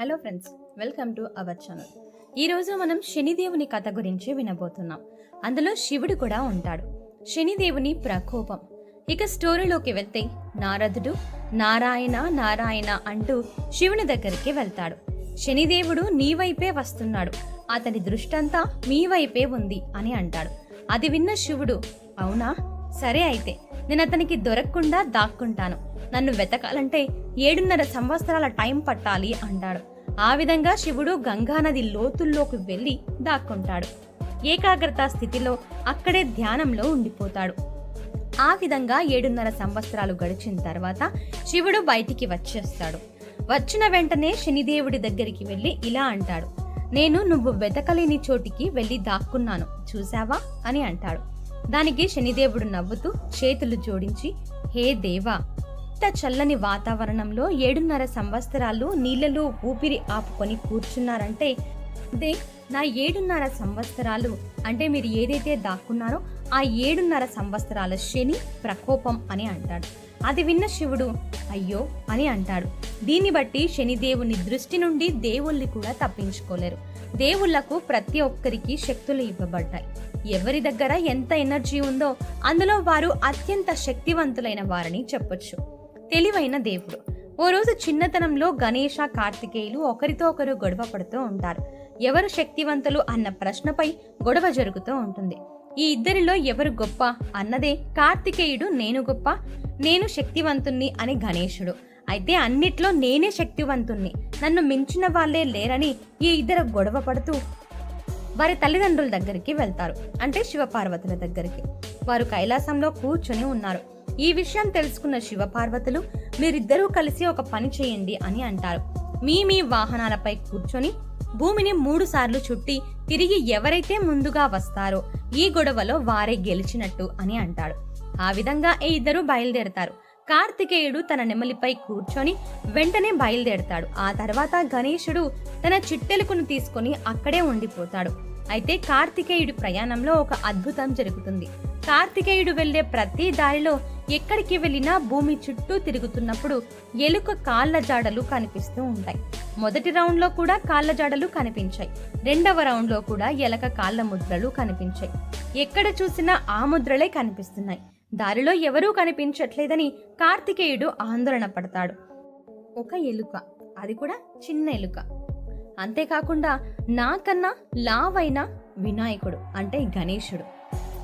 Hello friends welcome to our channel. ఈరోజు మనం శనిదేవుని కథ గురించి వినబోతున్నాం. అందులో శివుడు కూడా ఉంటాడు. శనిదేవుని ప్రకోపం. ఇక స్టోరీలోకి వెళ్తే నారదుడు నారాయణ నారాయణ అంటూ శివుని దగ్గరికి వెళ్తాడు. శనిదేవుడు నీ వైపే వస్తున్నాడు. అతని దృష్టంతా మీ వైపే ఉంది అని అంటాడు. అది విన్న శివుడు అవునా? సరే అయితే నేను అతనికి దొరకకుండా దాక్కుంటాను. నన్ను వెతకాలంటే ఏడున్నర సంవత్సరాల టైం పట్టాలి అంటాడు. ఆ విధంగా శివుడు గంగానది లోతుల్లోకి వెళ్ళి దాక్కుంటాడు. ఏకాగ్రత స్థితిలో అక్కడే ధ్యానంలో ఉండిపోతాడు. ఆ విధంగా ఏడున్నర సంవత్సరాలు గడిచిన తర్వాత శివుడు బయటికి వచ్చేస్తాడు. వచ్చిన వెంటనే శనిదేవుడి దగ్గరికి వెళ్ళి ఇలా అంటాడు. నేను నువ్వు వెతకలేని చోటికి వెళ్ళి దాక్కున్నాను. చూసావా అని అంటాడు. దానికి శనిదేవుడు నవ్వుతూ చేతులు జోడించి హే దేవా ఇంత చల్లని వాతావరణంలో ఏడున్నర సంవత్సరాలు నీళ్ళలో ఊపిరి ఆపుకొని కూర్చున్నారంటే అదే నా ఏడున్నర సంవత్సరాలు అంటే మీరు ఏదైతే దాక్కున్నారో ఆ ఏడున్నర సంవత్సరాల శని ప్రకోపం అని అంటాడు. అది విన్న శివుడు అయ్యో అని అంటాడు. దీన్ని బట్టి శనిదేవుని దృష్టి నుండి దేవుళ్ళని కూడా తప్పించుకోలేరు. దేవుళ్ళకు ప్రతి ఒక్కరికి శక్తులు ఇవ్వబడ్డాయి. ఎవరి దగ్గర ఎంత ఎనర్జీ ఉందో అందులో వారు అత్యంత శక్తివంతులైన వారని చెప్పొచ్చు. తెలివైన దేవుడు. ఓ రోజు చిన్నతనంలో గణేష కార్తికేయులు ఒకరితో ఒకరు గొడవ పడుతూ ఉంటారు. ఎవరు శక్తివంతులు అన్న ప్రశ్నపై గొడవ జరుగుతూ ఉంటుంది. ఈ ఇద్దరిలో ఎవరు గొప్ప అన్నదే కార్తికేయుడు నేను గొప్ప నేను శక్తివంతుణ్ణి అని గణేశుడు. అయితే అన్నిట్లో నేనే శక్తివంతుణ్ణి. నన్ను మించిన వాళ్ళే లేరని ఈ ఇద్దరు గొడవ పడుతూ వారి తల్లిదండ్రుల దగ్గరికి వెళ్తారు అంటే శివపార్వతుల దగ్గరికి. వారు కైలాసంలో కూర్చొని ఉన్నారు. ఈ విషయం తెలుసుకున్న శివపార్వతులు మీరిద్దరూ కలిసి ఒక పని చేయండి అని అంటారు. మీ మీ వాహనాలపై కూర్చొని భూమిని మూడు సార్లు చుట్టి తిరిగి ఎవరైతే ముందుగా వస్తారో ఈ గొడవలో వారే గెలిచినట్టు అని అంటాడు. ఆ విధంగా ఈ ఇద్దరు బయలుదేరతారు? కార్తికేయుడు తన నెమలిపై కూర్చొని వెంటనే బయలుదేరతాడు. ఆ తర్వాత గణేశుడు తన చిట్టెలుకును తీసుకొని అక్కడే ఉండిపోతాడు. అయితే కార్తికేయుడి ప్రయాణంలో ఒక అద్భుతం జరుగుతుంది. కార్తికేయుడు వెళ్ళే ప్రతి దారిలో ఎక్కడికి వెళ్ళినా భూమి చుట్టూ తిరుగుతున్నప్పుడు ఎలుక కాళ్ళ జాడలు కనిపిస్తూ ఉంటాయి. మొదటి రౌండ్లో కూడా కాళ్ళ జాడలు కనిపించాయి. రెండవ రౌండ్లో కూడా ఎలక కాళ్ళ ముద్రలు కనిపించాయి. ఎక్కడ చూసినా ఆ ముద్రలే కనిపిస్తున్నాయి. దారిలో ఎవరూ కనిపించట్లేదని కార్తికేయుడు ఆందోళన పడతాడు. ఒక ఎలుక అది కూడా చిన్న ఎలుక. అంతేకాకుండా నాకన్నా లావైన వినాయకుడు అంటే గణేశుడు.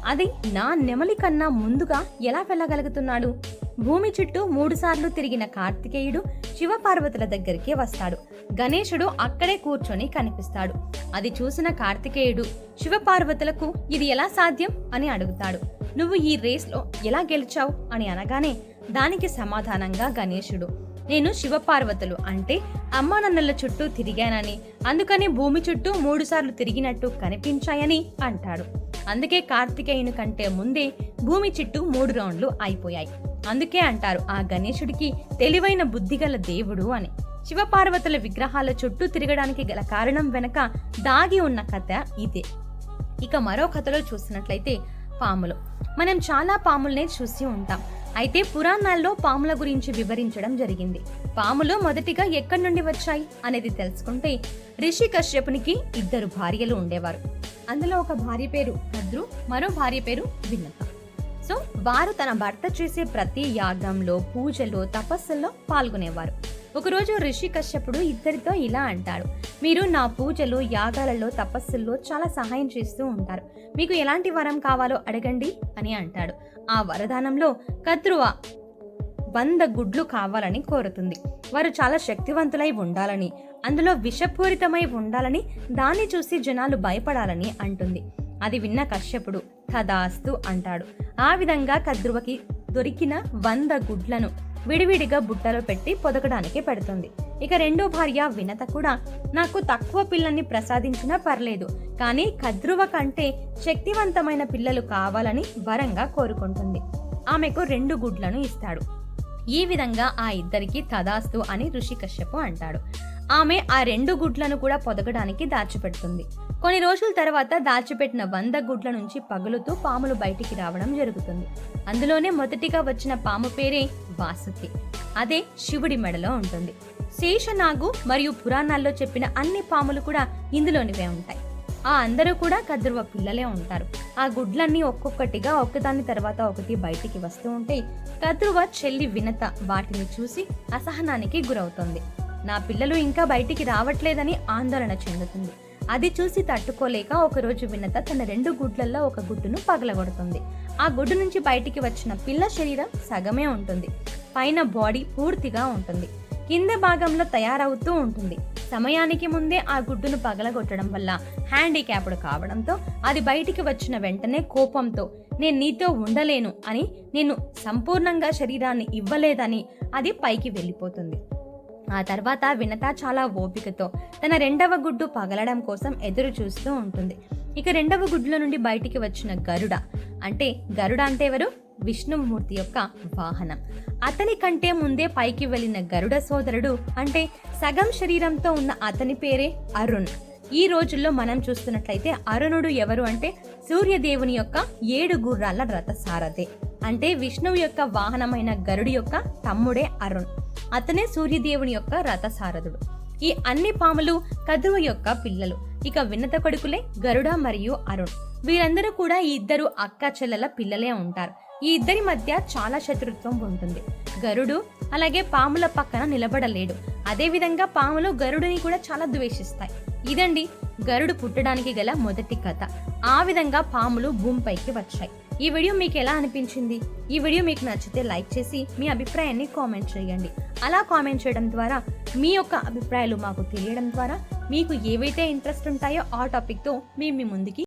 అది నా నెమలి కన్నా ముందుగా ఎలా వెళ్ళగలుగుతున్నాడు? భూమి చుట్టూ మూడుసార్లు తిరిగిన కార్తికేయుడు శివపార్వతుల దగ్గరికి వస్తాడు. గణేశుడు అక్కడే కూర్చొని కనిపిస్తాడు. అది చూసిన కార్తికేయుడు శివపార్వతులకు ఇది ఎలా సాధ్యం? అని అడుగుతాడు. నువ్వు ఈ రేస్లో ఎలా గెలిచావు? అని అనగానే దానికి సమాధానంగా గణేశుడు నేను శివపార్వతులు అంటే అమ్మా నన్నల చుట్టూ తిరిగానని అందుకని భూమి చుట్టూ మూడుసార్లు తిరిగినట్టు కనిపించాయని అంటాడు. అందుకే కార్తికేయుని కంటే ముందే భూమి చుట్టూ మూడు రౌండ్లు అయిపోయాయి. అందుకే అంటారు ఆ గణేశుడికి తెలివైన బుద్ధిగల దేవుడు అని. శివపార్వతుల విగ్రహాల చుట్టూ తిరగడానికి గల కారణం వెనక దాగి ఉన్న కథ ఇదే. ఇక మరో కథలో చూసినట్లయితే పాములు. మనం చాలా పాముల్నే చూసి ఉంటాం. అయితే పురాణాల్లో పాముల గురించి వివరించడం జరిగింది. పాములు మొదటిగా ఎక్కడి నుండి వచ్చాయి అనేది తెలుసుకుంటే రిషి కశ్యపునికి ఇద్దరు భార్యలు ఉండేవారు. అందులో ఒక భార్య పేరు భద్రు మరో భార్య పేరు విన్నత సో వారు తన భర్త చేసే ప్రతి యాగంలో పూజలో తపస్సుల్లో పాల్గొనేవారు. ఒకరోజు రిషి కశ్యపుడు ఇద్దరితో ఇలా అంటాడు. మీరు నా పూజలు యాగాలలో తపస్సుల్లో చాలా సహాయం చేస్తూ ఉంటారు. మీకు ఎలాంటి వరం కావాలో అడగండి అని అంటాడు. ఆ వరదానంలో కద్రువ వంద గుడ్లు కావాలని కోరుతుంది. వారు చాలా శక్తివంతులై ఉండాలని అందులో విషపూరితమై ఉండాలని దాన్ని చూసి జనాలు భయపడాలని అంటుంది. అది విన్న కశ్యపుడు కదాస్తు అంటాడు. ఆ విధంగా కద్రువకి దొరికిన వంద గుడ్లను విడివిడిగా బుట్టలో పెట్టి పొదకడానికి పెడుతుంది. ఇక రెండో భార్య వినత కూడా నాకు తక్కువ పిల్లల్ని ప్రసాదించినా పర్లేదు కానీ కద్రువ కంటే శక్తివంతమైన పిల్లలు కావాలని వరంగా కోరుకుంటుంది. ఆమెకు రెండు గుడ్లను ఇస్తాడు. ఈ విధంగా ఆ ఇద్దరికి తదాస్తు అని ఋషి కశ్యపు అంటాడు. ఆమె ఆ రెండు గుడ్లను కూడా పొదగడానికి దాచిపెడుతుంది. కొన్ని రోజుల తర్వాత దాచిపెట్టిన వంద గుడ్ల నుంచి పగులుతూ పాములు బయటికి రావడం జరుగుతుంది. అందులోనే మొదటిగా వచ్చిన పాము పేరే వాసుకి. అదే శివుడి మెడలో ఉంటుంది. శేషనాగు మరియు పురాణాల్లో చెప్పిన అన్ని పాములు కూడా ఇందులోనివే ఉంటాయి. ఆ అందరూ కూడా కద్రువ పిల్లలే ఉంటారు. ఆ గుడ్లన్నీ ఒక్కొక్కటిగా ఒకదాని తర్వాత ఒకటి బయటికి వస్తూ ఉంటే కద్రువ చెల్లి వినత వాటిని చూసి అసహనానికి గురవుతుంది. నా పిల్లలు ఇంకా బయటికి రావట్లేదని ఆందోళన చెందుతుంది. అది చూసి తట్టుకోలేక ఒకరోజు వినత తన రెండు గుడ్లల్లో ఒక గుడ్డును పగలగొడుతుంది. ఆ గుడ్డు నుంచి బయటికి వచ్చిన పిల్ల శరీరం సగమే ఉంటుంది. పైన బాడీ పూర్తిగా ఉంటుంది. కింద భాగంలో తయారవుతూ ఉంటుంది. సమయానికి ముందే ఆ గుడ్డును పగలగొట్టడం వల్ల హ్యాండిక్యాప్డ్ కావడంతో అది బయటికి వచ్చిన వెంటనే కోపంతో నేను నీతో ఉండలేను అని నేను సంపూర్ణంగా శరీరాన్ని ఇవ్వలేదని అది పైకి వెళ్ళిపోతుంది. ఆ తర్వాత వినత చాలా ఓపికతో తన రెండవ గుడ్డు పగలడం కోసం ఎదురు చూస్తూ ఉంటుంది. ఇక రెండవ గుడ్లో నుండి బయటికి వచ్చిన గరుడ అంటే గరుడ అంటే ఎవరు? విష్ణుమూర్తి యొక్క వాహనం. అతని కంటే ముందే పైకి వెళ్ళిన గరుడ సోదరుడు అంటే సగం శరీరంతో ఉన్న అతని పేరే అరుణ్. ఈ రోజుల్లో మనం చూస్తున్నట్లయితే అరుణుడు ఎవరు అంటే సూర్యదేవుని యొక్క ఏడు గుర్రాల రథసారథే అంటే విష్ణువు యొక్క వాహనమైన గరుడి యొక్క తమ్ముడే అరుణ్. అతనే సూర్యదేవుని యొక్క రథసారథుడు. ఈ అన్ని పాములు కదువ యొక్క పిల్లలు. ఇక విన్నత కొడుకులే గరుడ మరియు అరుణ్. వీరందరూ కూడా ఈ ఇద్దరు అక్క చెల్లెల పిల్లలే ఉంటారు. ఈ ఇద్దరి మధ్య చాలా శత్రుత్వం ఉంటుంది. గరుడు అలాగే పాముల పక్కన నిలబడలేడు. అదేవిధంగా పాములు గరుడిని కూడా చాలా ద్వేషిస్తాయి. ఇదండి గరుడు పుట్టడానికి గల మొదటి కథ. ఆ విధంగా పాములు భూమిపైకి వచ్చాయి. ఈ వీడియో మీకు ఎలా అనిపించింది? ఈ వీడియో మీకు నచ్చితే లైక్ చేసి మీ అభిప్రాయాన్ని కామెంట్ చేయండి. అలా కామెంట్ చేయడం ద్వారా మీ యొక్క అభిప్రాయాలు మాకు తెలియడం ద్వారా మీకు ఏవైతే ఇంట్రెస్ట్ ఉంటాయో ఆ టాపిక్తో మేము మీ ముందుకి